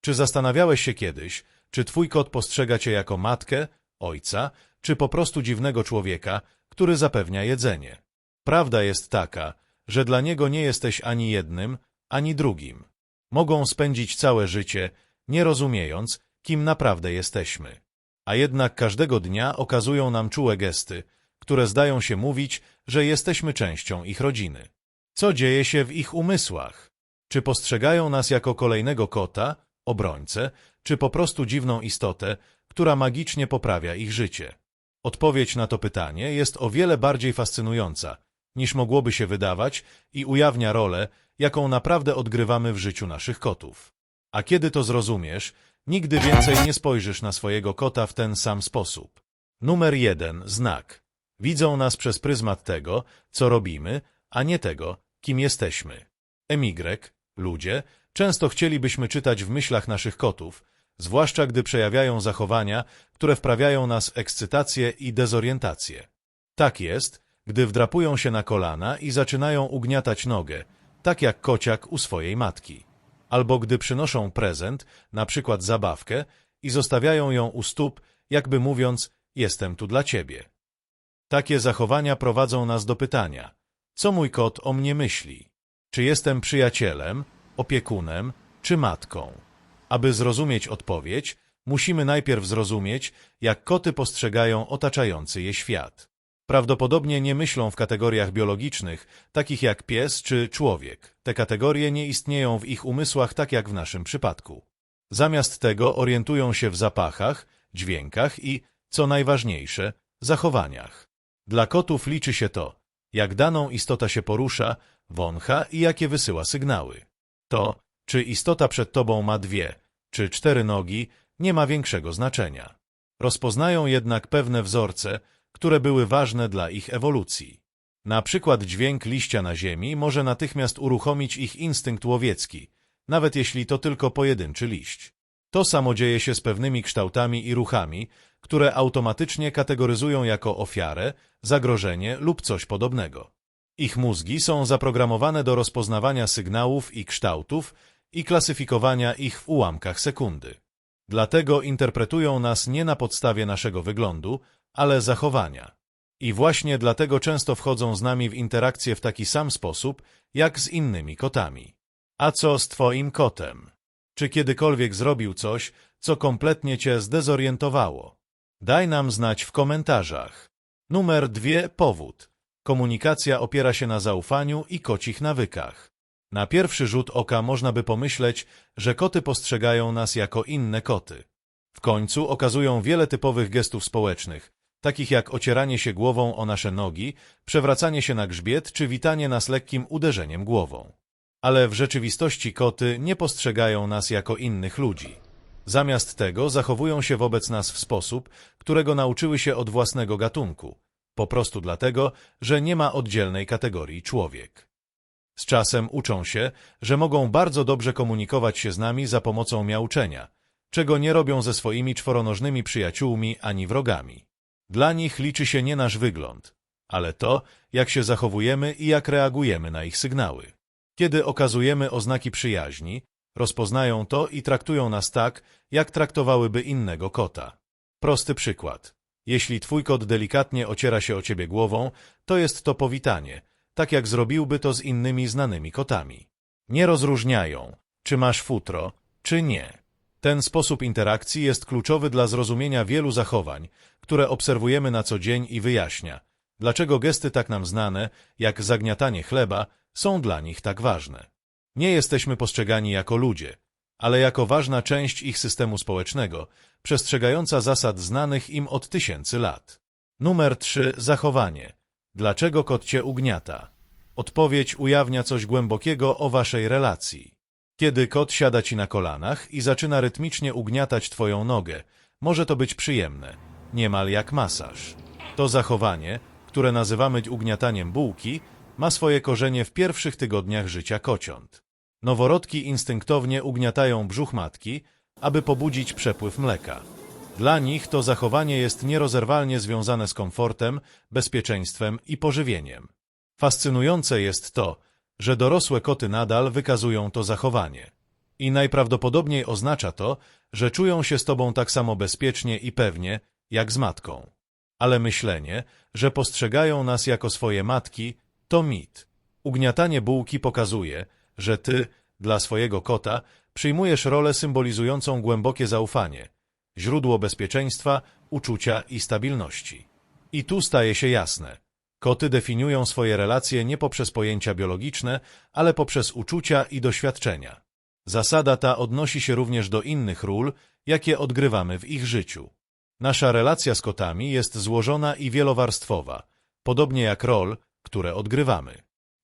Czy zastanawiałeś się kiedyś, czy twój kot postrzega cię jako matkę, ojca, czy po prostu dziwnego człowieka, który zapewnia jedzenie? Prawda jest taka, że dla niego nie jesteś ani jednym, ani drugim. Mogą spędzić całe życie, nie rozumiejąc, kim naprawdę jesteśmy. A jednak każdego dnia okazują nam czułe gesty, które zdają się mówić, że jesteśmy częścią ich rodziny. Co dzieje się w ich umysłach? Czy postrzegają nas jako kolejnego kota, obrońcę, czy po prostu dziwną istotę, która magicznie poprawia ich życie? Odpowiedź na to pytanie jest o wiele bardziej fascynująca, niż mogłoby się wydawać i ujawnia rolę, jaką naprawdę odgrywamy w życiu naszych kotów. A kiedy to zrozumiesz, nigdy więcej nie spojrzysz na swojego kota w ten sam sposób. Numer jeden. Znak. Widzą nas przez pryzmat tego, co robimy, a nie tego, kim jesteśmy. Emigre, ludzie, często chcielibyśmy czytać w myślach naszych kotów, zwłaszcza gdy przejawiają zachowania, które wprawiają nas w ekscytację i dezorientację. Tak jest, gdy wdrapują się na kolana i zaczynają ugniatać nogę, tak jak kociak u swojej matki. Albo gdy przynoszą prezent, na przykład zabawkę, i zostawiają ją u stóp, jakby mówiąc, jestem tu dla ciebie. Takie zachowania prowadzą nas do pytania, co mój kot o mnie myśli? Czy jestem przyjacielem, opiekunem, czy matką? Aby zrozumieć odpowiedź, musimy najpierw zrozumieć, jak koty postrzegają otaczający je świat. Prawdopodobnie nie myślą w kategoriach biologicznych, takich jak pies czy człowiek. Te kategorie nie istnieją w ich umysłach tak jak w naszym przypadku. Zamiast tego orientują się w zapachach, dźwiękach i, co najważniejsze, zachowaniach. Dla kotów liczy się to, jak daną istota się porusza, wącha i jakie wysyła sygnały. To, czy istota przed tobą ma dwie, czy cztery nogi, nie ma większego znaczenia. Rozpoznają jednak pewne wzorce, które były ważne dla ich ewolucji. Na przykład dźwięk liścia na ziemi może natychmiast uruchomić ich instynkt łowiecki, nawet jeśli to tylko pojedynczy liść. To samo dzieje się z pewnymi kształtami i ruchami, które automatycznie kategoryzują jako ofiarę, zagrożenie lub coś podobnego. Ich mózgi są zaprogramowane do rozpoznawania sygnałów i kształtów i klasyfikowania ich w ułamkach sekundy. Dlatego interpretują nas nie na podstawie naszego wyglądu, ale zachowania. I właśnie dlatego często wchodzą z nami w interakcję w taki sam sposób, jak z innymi kotami. A co z twoim kotem? Czy kiedykolwiek zrobił coś, co kompletnie cię zdezorientowało? Daj nam znać w komentarzach. Numer dwie. Powód. Komunikacja opiera się na zaufaniu i kocich nawykach. Na pierwszy rzut oka można by pomyśleć, że koty postrzegają nas jako inne koty. W końcu okazują wiele typowych gestów społecznych, takich jak ocieranie się głową o nasze nogi, przewracanie się na grzbiet czy witanie nas lekkim uderzeniem głową. Ale w rzeczywistości koty nie postrzegają nas jako innych ludzi. Zamiast tego zachowują się wobec nas w sposób, którego nauczyły się od własnego gatunku, po prostu dlatego, że nie ma oddzielnej kategorii człowiek. Z czasem uczą się, że mogą bardzo dobrze komunikować się z nami za pomocą miauczenia, czego nie robią ze swoimi czworonożnymi przyjaciółmi ani wrogami. Dla nich liczy się nie nasz wygląd, ale to, jak się zachowujemy i jak reagujemy na ich sygnały. Kiedy okazujemy oznaki przyjaźni, rozpoznają to i traktują nas tak, jak traktowałyby innego kota. Prosty przykład. Jeśli twój kot delikatnie ociera się o ciebie głową, to jest to powitanie, tak jak zrobiłby to z innymi znanymi kotami. Nie rozróżniają, czy masz futro, czy nie. Ten sposób interakcji jest kluczowy dla zrozumienia wielu zachowań, które obserwujemy na co dzień i wyjaśnia, dlaczego gesty tak nam znane, jak zagniatanie chleba, są dla nich tak ważne. Nie jesteśmy postrzegani jako ludzie, ale jako ważna część ich systemu społecznego, przestrzegająca zasad znanych im od tysięcy lat. Numer 3. Zachowanie. Dlaczego kot cię ugniata? Odpowiedź ujawnia coś głębokiego o waszej relacji. Kiedy kot siada ci na kolanach i zaczyna rytmicznie ugniatać twoją nogę, może to być przyjemne, niemal jak masaż. To zachowanie, które nazywamy ugniataniem bułki, ma swoje korzenie w pierwszych tygodniach życia kociąt. Noworodki instynktownie ugniatają brzuch matki, aby pobudzić przepływ mleka. Dla nich to zachowanie jest nierozerwalnie związane z komfortem, bezpieczeństwem i pożywieniem. Fascynujące jest to, że dorosłe koty nadal wykazują to zachowanie. I najprawdopodobniej oznacza to, że czują się z tobą tak samo bezpiecznie i pewnie, jak z matką. Ale myślenie, że postrzegają nas jako swoje matki, to mit. Ugniatanie bułki pokazuje, że ty, dla swojego kota, przyjmujesz rolę symbolizującą głębokie zaufanie, źródło bezpieczeństwa, uczucia i stabilności. I tu staje się jasne. Koty definiują swoje relacje nie poprzez pojęcia biologiczne, ale poprzez uczucia i doświadczenia. Zasada ta odnosi się również do innych ról, jakie odgrywamy w ich życiu. Nasza relacja z kotami jest złożona i wielowarstwowa, podobnie jak rol, które odgrywamy.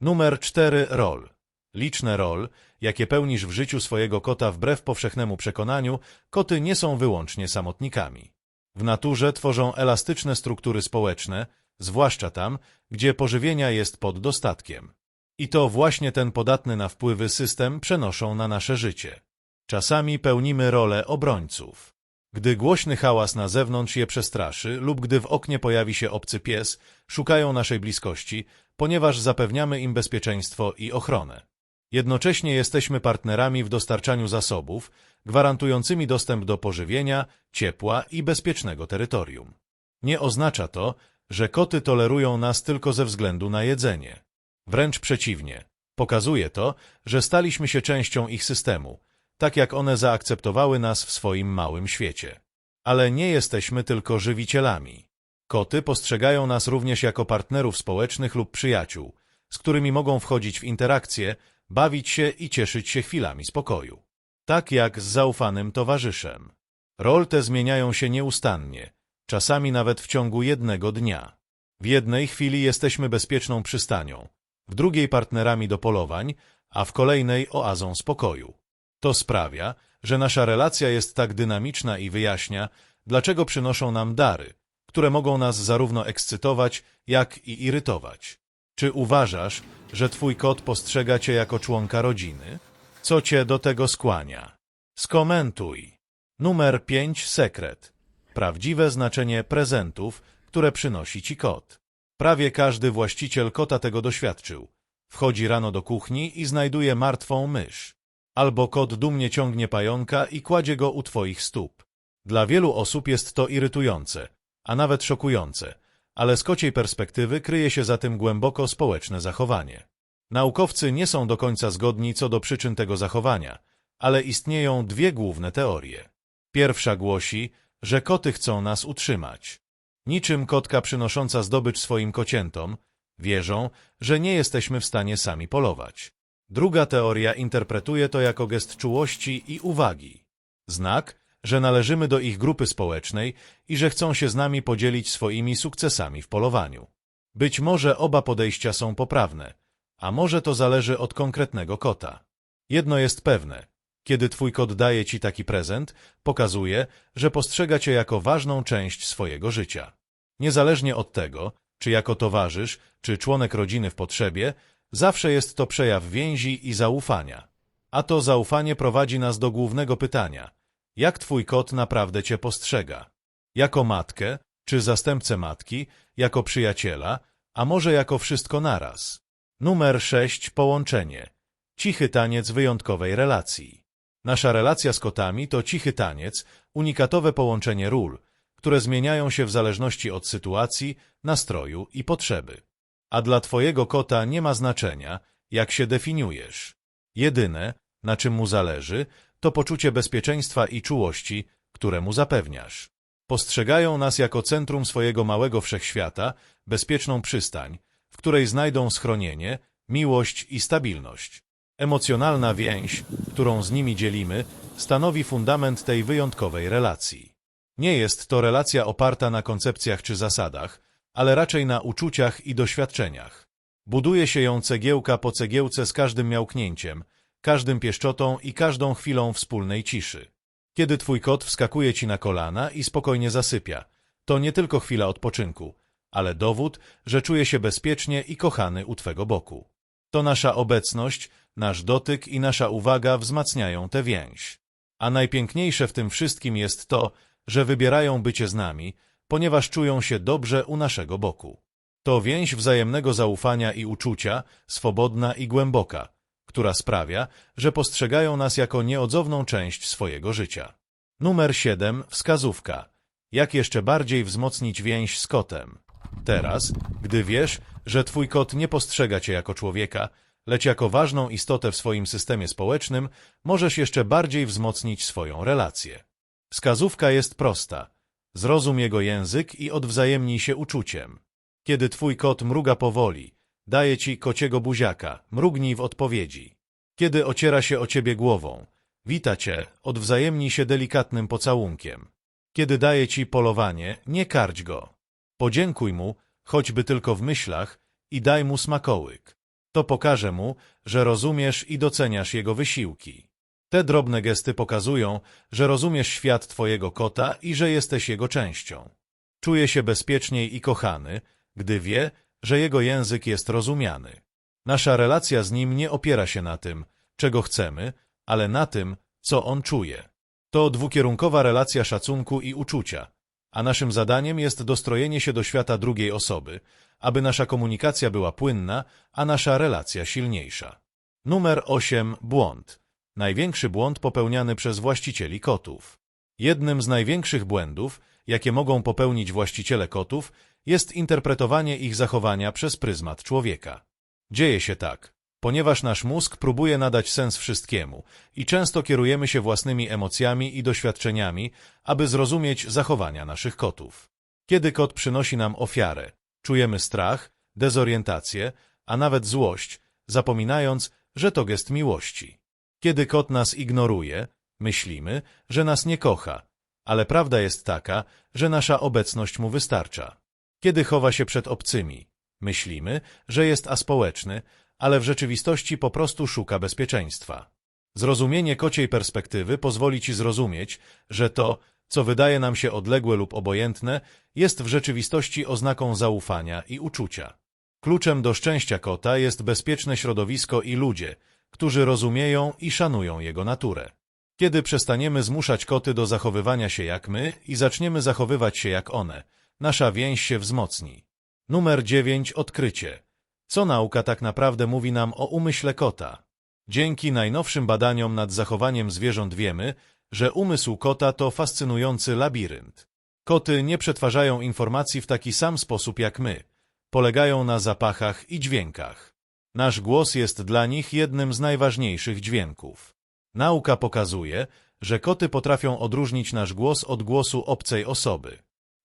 Numer 4 rol. Liczne rol, jakie pełnisz w życiu swojego kota wbrew powszechnemu przekonaniu, koty nie są wyłącznie samotnikami. W naturze tworzą elastyczne struktury społeczne, zwłaszcza tam, gdzie pożywienia jest pod dostatkiem. I to właśnie ten podatny na wpływy system przenoszą na nasze życie. Czasami pełnimy rolę obrońców. Gdy głośny hałas na zewnątrz je przestraszy lub gdy w oknie pojawi się obcy pies, szukają naszej bliskości, ponieważ zapewniamy im bezpieczeństwo i ochronę. Jednocześnie jesteśmy partnerami w dostarczaniu zasobów, gwarantującymi dostęp do pożywienia, ciepła i bezpiecznego terytorium. Nie oznacza to, że koty tolerują nas tylko ze względu na jedzenie. Wręcz przeciwnie. Pokazuje to, że staliśmy się częścią ich systemu, tak jak one zaakceptowały nas w swoim małym świecie. Ale nie jesteśmy tylko żywicielami. Koty postrzegają nas również jako partnerów społecznych lub przyjaciół, z którymi mogą wchodzić w interakcje, bawić się i cieszyć się chwilami spokoju. Tak jak z zaufanym towarzyszem. Rol te zmieniają się nieustannie, czasami nawet w ciągu jednego dnia. W jednej chwili jesteśmy bezpieczną przystanią, w drugiej partnerami do polowań, a w kolejnej oazą spokoju. To sprawia, że nasza relacja jest tak dynamiczna i wyjaśnia, dlaczego przynoszą nam dary, które mogą nas zarówno ekscytować, jak i irytować. Czy uważasz, że twój kot postrzega cię jako członka rodziny? Co cię do tego skłania? Skomentuj. Numer 5. Sekret. Prawdziwe znaczenie prezentów, które przynosi ci kot. Prawie każdy właściciel kota tego doświadczył. Wchodzi rano do kuchni i znajduje martwą mysz. Albo kot dumnie ciągnie pająka i kładzie go u twoich stóp. Dla wielu osób jest to irytujące, a nawet szokujące, ale z kociej perspektywy kryje się za tym głęboko społeczne zachowanie. Naukowcy nie są do końca zgodni co do przyczyn tego zachowania, ale istnieją dwie główne teorie. Pierwsza głosi, że koty chcą nas utrzymać. Niczym kotka przynosząca zdobycz swoim kociętom, wierzą, że nie jesteśmy w stanie sami polować. Druga teoria interpretuje to jako gest czułości i uwagi. Znak, że należymy do ich grupy społecznej i że chcą się z nami podzielić swoimi sukcesami w polowaniu. Być może oba podejścia są poprawne, a może to zależy od konkretnego kota. Jedno jest pewne. Kiedy twój kot daje ci taki prezent, pokazuje, że postrzega cię jako ważną część swojego życia. Niezależnie od tego, czy jako towarzysz, czy członek rodziny w potrzebie, zawsze jest to przejaw więzi i zaufania. A to zaufanie prowadzi nas do głównego pytania – jak twój kot naprawdę cię postrzega? Jako matkę, czy zastępcę matki, jako przyjaciela, a może jako wszystko naraz? Numer 6. Połączenie. Cichy taniec wyjątkowej relacji. Nasza relacja z kotami to cichy taniec, unikatowe połączenie ról, które zmieniają się w zależności od sytuacji, nastroju i potrzeby. A dla twojego kota nie ma znaczenia, jak się definiujesz. Jedyne, na czym mu zależy, to poczucie bezpieczeństwa i czułości, które mu zapewniasz. Postrzegają nas jako centrum swojego małego wszechświata, bezpieczną przystań, w której znajdą schronienie, miłość i stabilność. Emocjonalna więź, którą z nimi dzielimy, stanowi fundament tej wyjątkowej relacji. Nie jest to relacja oparta na koncepcjach czy zasadach, ale raczej na uczuciach i doświadczeniach. Buduje się ją cegiełka po cegiełce z każdym miałknięciem, każdym pieszczotą i każdą chwilą wspólnej ciszy. Kiedy twój kot wskakuje ci na kolana i spokojnie zasypia, to nie tylko chwila odpoczynku, ale dowód, że czuje się bezpiecznie i kochany u twego boku. To nasza obecność, nasz dotyk i nasza uwaga wzmacniają tę więź. A najpiękniejsze w tym wszystkim jest to, że wybierają bycie z nami, ponieważ czują się dobrze u naszego boku. To więź wzajemnego zaufania i uczucia, swobodna i głęboka, która sprawia, że postrzegają nas jako nieodzowną część swojego życia. Numer 7. Wskazówka. Jak jeszcze bardziej wzmocnić więź z kotem? Teraz, gdy wiesz, że twój kot nie postrzega cię jako człowieka, lecz jako ważną istotę w swoim systemie społecznym, możesz jeszcze bardziej wzmocnić swoją relację. Wskazówka jest prosta. Zrozum jego język i odwzajemnij się uczuciem. Kiedy twój kot mruga powoli, daje ci kociego buziaka, mrugnij w odpowiedzi. Kiedy ociera się o ciebie głową, wita cię, odwzajemnij się delikatnym pocałunkiem. Kiedy daje ci polowanie, nie karć go. Podziękuj mu, choćby tylko w myślach, i daj mu smakołyk. To pokaże mu, że rozumiesz i doceniasz jego wysiłki. Te drobne gesty pokazują, że rozumiesz świat twojego kota i że jesteś jego częścią. Czuje się bezpieczniej i kochany, gdy wie, że jego język jest rozumiany. Nasza relacja z nim nie opiera się na tym, czego chcemy, ale na tym, co on czuje. To dwukierunkowa relacja szacunku i uczucia, a naszym zadaniem jest dostrojenie się do świata drugiej osoby, aby nasza komunikacja była płynna, a nasza relacja silniejsza. Numer 8. Błąd. Największy błąd popełniany przez właścicieli kotów. Jednym z największych błędów, jakie mogą popełnić właściciele kotów, jest interpretowanie ich zachowania przez pryzmat człowieka. Dzieje się tak, ponieważ nasz mózg próbuje nadać sens wszystkiemu i często kierujemy się własnymi emocjami i doświadczeniami, aby zrozumieć zachowania naszych kotów. Kiedy kot przynosi nam ofiarę, czujemy strach, dezorientację, a nawet złość, zapominając, że to gest miłości. Kiedy kot nas ignoruje, myślimy, że nas nie kocha, ale prawda jest taka, że nasza obecność mu wystarcza. Kiedy chowa się przed obcymi, myślimy, że jest aspołeczny, ale w rzeczywistości po prostu szuka bezpieczeństwa. Zrozumienie kociej perspektywy pozwoli ci zrozumieć, że to, co wydaje nam się odległe lub obojętne, jest w rzeczywistości oznaką zaufania i uczucia. Kluczem do szczęścia kota jest bezpieczne środowisko i ludzie, którzy rozumieją i szanują jego naturę. Kiedy przestaniemy zmuszać koty do zachowywania się jak my i zaczniemy zachowywać się jak one, nasza więź się wzmocni. Numer 9. Odkrycie. Co nauka tak naprawdę mówi nam o umyśle kota? Dzięki najnowszym badaniom nad zachowaniem zwierząt wiemy, że umysł kota to fascynujący labirynt. Koty nie przetwarzają informacji w taki sam sposób jak my. Polegają na zapachach i dźwiękach. Nasz głos jest dla nich jednym z najważniejszych dźwięków. Nauka pokazuje, że koty potrafią odróżnić nasz głos od głosu obcej osoby.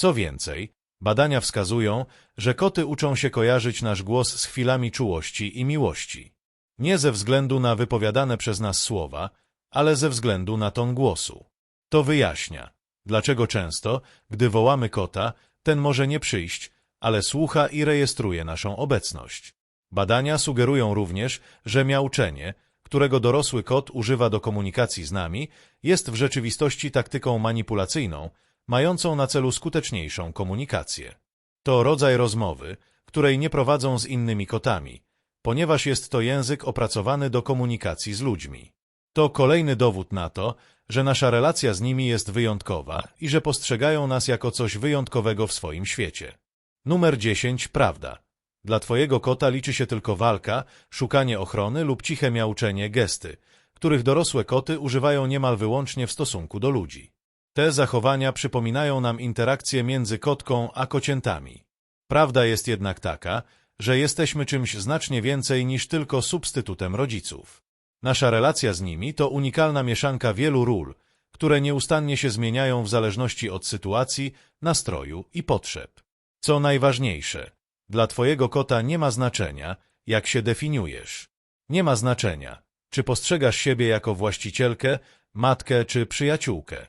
Co więcej, badania wskazują, że koty uczą się kojarzyć nasz głos z chwilami czułości i miłości. Nie ze względu na wypowiadane przez nas słowa, ale ze względu na ton głosu. To wyjaśnia, dlaczego często, gdy wołamy kota, ten może nie przyjść, ale słucha i rejestruje naszą obecność. Badania sugerują również, że miauczenie, którego dorosły kot używa do komunikacji z nami, jest w rzeczywistości taktyką manipulacyjną, mającą na celu skuteczniejszą komunikację. To rodzaj rozmowy, której nie prowadzą z innymi kotami, ponieważ jest to język opracowany do komunikacji z ludźmi. To kolejny dowód na to, że nasza relacja z nimi jest wyjątkowa i że postrzegają nas jako coś wyjątkowego w swoim świecie. Numer 10. Prawda. Dla twojego kota liczy się tylko walka, szukanie ochrony lub ciche miauczenie gesty, których dorosłe koty używają niemal wyłącznie w stosunku do ludzi. Te zachowania przypominają nam interakcję między kotką a kociętami. Prawda jest jednak taka, że jesteśmy czymś znacznie więcej niż tylko substytutem rodziców. Nasza relacja z nimi to unikalna mieszanka wielu ról, które nieustannie się zmieniają w zależności od sytuacji, nastroju i potrzeb. Co najważniejsze, dla twojego kota nie ma znaczenia, jak się definiujesz. Nie ma znaczenia, czy postrzegasz siebie jako właścicielkę, matkę czy przyjaciółkę.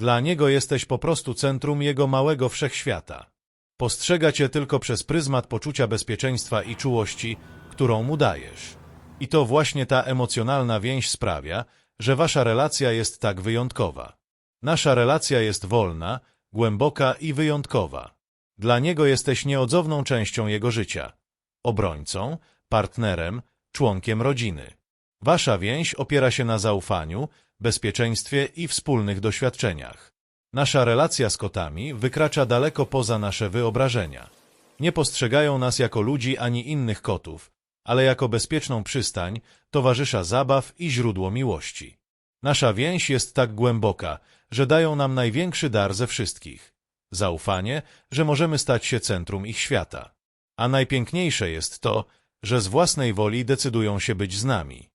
Dla niego jesteś po prostu centrum jego małego wszechświata. Postrzega cię tylko przez pryzmat poczucia bezpieczeństwa i czułości, którą mu dajesz. I to właśnie ta emocjonalna więź sprawia, że wasza relacja jest tak wyjątkowa. Nasza relacja jest wolna, głęboka i wyjątkowa. Dla niego jesteś nieodzowną częścią jego życia, obrońcą, partnerem, członkiem rodziny. Wasza więź opiera się na zaufaniu, bezpieczeństwie i wspólnych doświadczeniach. Nasza relacja z kotami wykracza daleko poza nasze wyobrażenia. Nie postrzegają nas jako ludzi ani innych kotów, ale jako bezpieczną przystań, towarzysza zabaw i źródło miłości. Nasza więź jest tak głęboka, że dają nam największy dar ze wszystkich. Zaufanie, że możemy stać się centrum ich świata. A najpiękniejsze jest to, że z własnej woli decydują się być z nami.